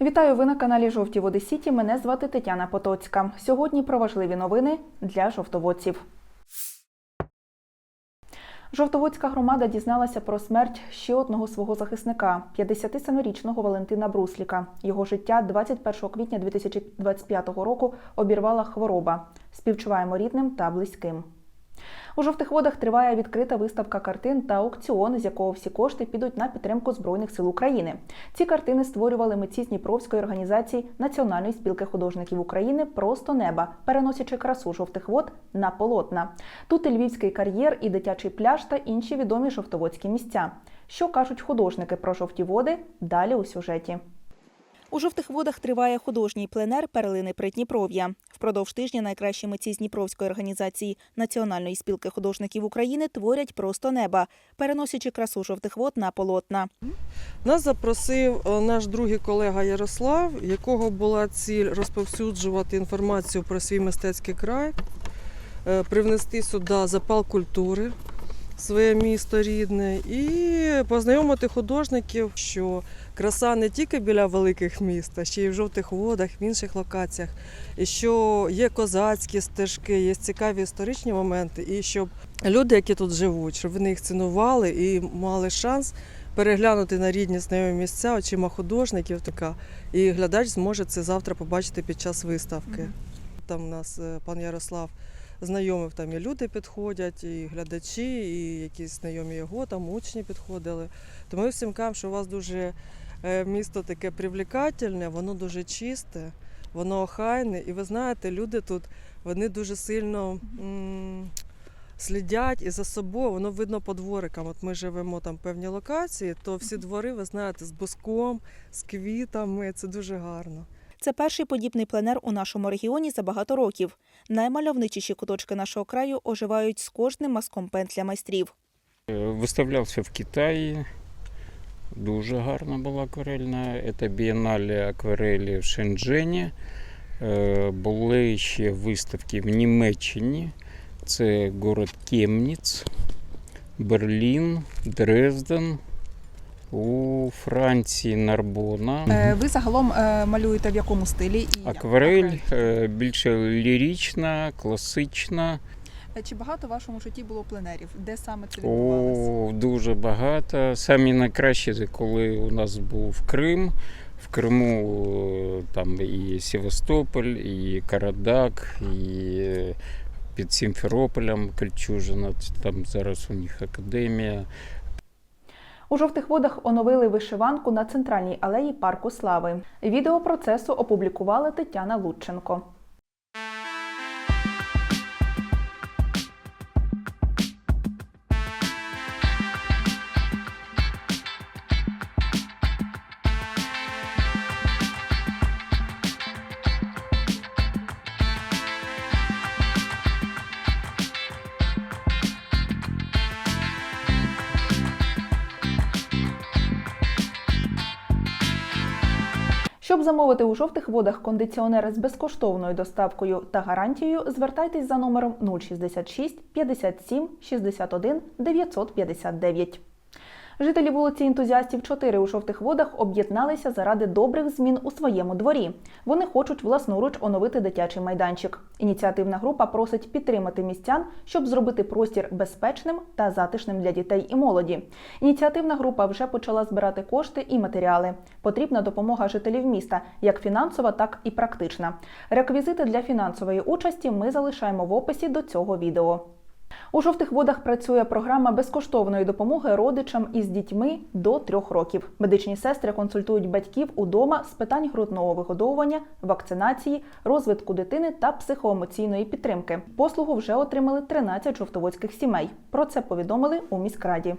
Вітаю ви на каналі Жовті Води Сіті. Мене звати Тетяна Потоцька. Сьогодні про важливі новини для жовтоводців. Жовтоводська громада дізналася про смерть ще одного свого захисника 57-річного Валентина Брусліка. Його життя 21 квітня 2025 року обірвала хвороба. Співчуваємо рідним та близьким. У жовтих водах триває відкрита виставка картин та аукціон, з якого всі кошти підуть на підтримку Збройних сил України. Ці картини створювали митці з Дніпровської організації Національної спілки художників України Просто неба, переносячи красу жовтих вод на полотна. Тут і львівський кар'єр, і дитячий пляж та інші відомі жовтоводські місця. Що кажуть художники про жовті води? Далі у сюжеті. У жовтих водах триває художній пленер перлини Придніпров'я. Впродовж тижня найкращі митці з Дніпровської організації Національної спілки художників України творять просто неба, переносячи красу жовтих вод на полотна. Нас запросив е, наш другий колега Ярослав, якого була ціль розповсюджувати інформацію про свій мистецький край, е, привнести сюди запал культури, своє місто рідне, і познайомити художників, що краса не тільки біля великих міст, а ще й в жовтих водах, в інших локаціях, і що є козацькі стежки, є цікаві історичні моменти, і щоб люди, які тут живуть, щоб вони їх цінували і мали шанс переглянути на рідні знайомі місця очима художників. Така і глядач зможе це завтра побачити під час виставки. Там у нас е, пан Ярослав знайомив, там і люди підходять, і глядачі, і якісь знайомі його, там учні підходили. Тому ми всім кажемо, що у вас дуже е, місто таке привлекательне, воно дуже чисте, воно охайне. І ви знаєте, люди тут вони дуже сильно. м, слідять і за собою, воно видно по дворикам. От ми живемо там в певній локації, то всі двори, ви знаєте, з буском, з квітами. Це дуже гарно. Це перший подібний пленер у нашому регіоні за багато років. Наймальовничіші куточки нашого краю оживають з кожним мазком пентля майстрів. Е, Виставлявся в Китаї. Дуже гарна була акварельна. Це бієнале акварелі в Шенджені. Е, Були ще виставки в Німеччині. Це город Кемніц, Берлін, Дрезден. У Франції Нарбона. Е, Ви загалом е, малюєте в якому стилі? І? Акварель е, більше лірична, класична. Чи багато в вашому житті було пленерів? Де саме це відбувалося? О, дуже багато. Самі найкращі, коли у нас був Крим. В Криму там і Севастополь, і Карадак, і під Сімферополем Кольчужина. Там зараз у них академія. У жовтих водах оновили вишиванку на центральній алеї парку Слави. Відео процесу опублікувала Тетяна Лученко. Щоб замовити у жовтих водах кондиціонер з безкоштовною доставкою та гарантією, звертайтесь за номером 066 57 61 959. Жителі вулиці ентузіастів 4 у жовтих водах об'єдналися заради добрих змін у своєму дворі. Вони хочуть власноруч оновити дитячий майданчик. Ініціативна група просить підтримати містян, щоб зробити простір безпечним та затишним для дітей і молоді. Ініціативна група вже почала збирати кошти і матеріали. Потрібна допомога жителів міста, як фінансова, так і практична. Реквізити для фінансової участі ми залишаємо в описі до цього відео. У жовтих водах працює програма безкоштовної допомоги родичам із дітьми до трьох років. Медичні сестри консультують батьків удома з питань грудного вигодовування, вакцинації, розвитку дитини та психоемоційної підтримки. Послугу вже отримали 13 жовтоводських сімей. Про це повідомили у міськраді.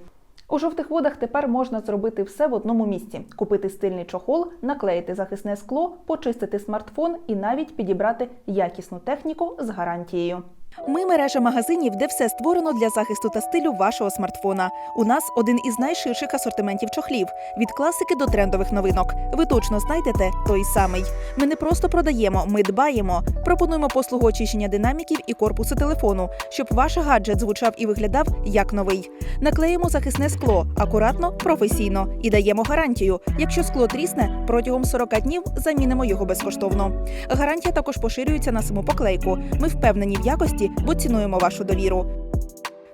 У жовтих водах тепер можна зробити все в одному місці: купити стильний чохол, наклеїти захисне скло, почистити смартфон і навіть підібрати якісну техніку з гарантією. Ми мережа магазинів, де все створено для захисту та стилю вашого смартфона. У нас один із найширших асортиментів чохлів від класики до трендових новинок. Ви точно знайдете той самий. Ми не просто продаємо, ми дбаємо. Пропонуємо послугу очищення динаміків і корпусу телефону, щоб ваш гаджет звучав і виглядав як новий. Наклеїмо захисне скло акуратно, професійно і даємо гарантію. Якщо скло трісне, протягом 40 днів замінимо його безкоштовно. Гарантія також поширюється на саму поклейку. Ми впевнені в якості, бо цінуємо вашу довіру.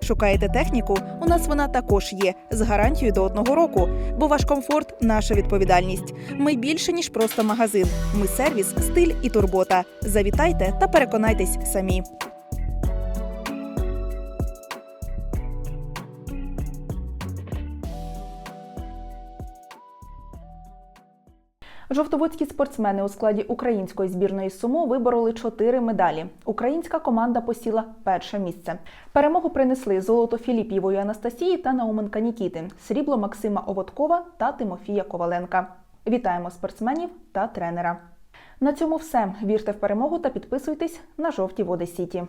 Шукаєте техніку? У нас вона також є з гарантією до одного року, бо ваш комфорт наша відповідальність. Ми більше ніж просто магазин. Ми сервіс, стиль і турбота. Завітайте та переконайтесь самі. Жовтоводські спортсмени у складі української збірної сумо вибороли чотири медалі. Українська команда посіла перше місце. Перемогу принесли золото Філіп'євої Анастасії та Науменка Нікіти, срібло Максима Оводкова та Тимофія Коваленка. Вітаємо спортсменів та тренера. На цьому все. Вірте в перемогу та підписуйтесь на жовті води Сіті.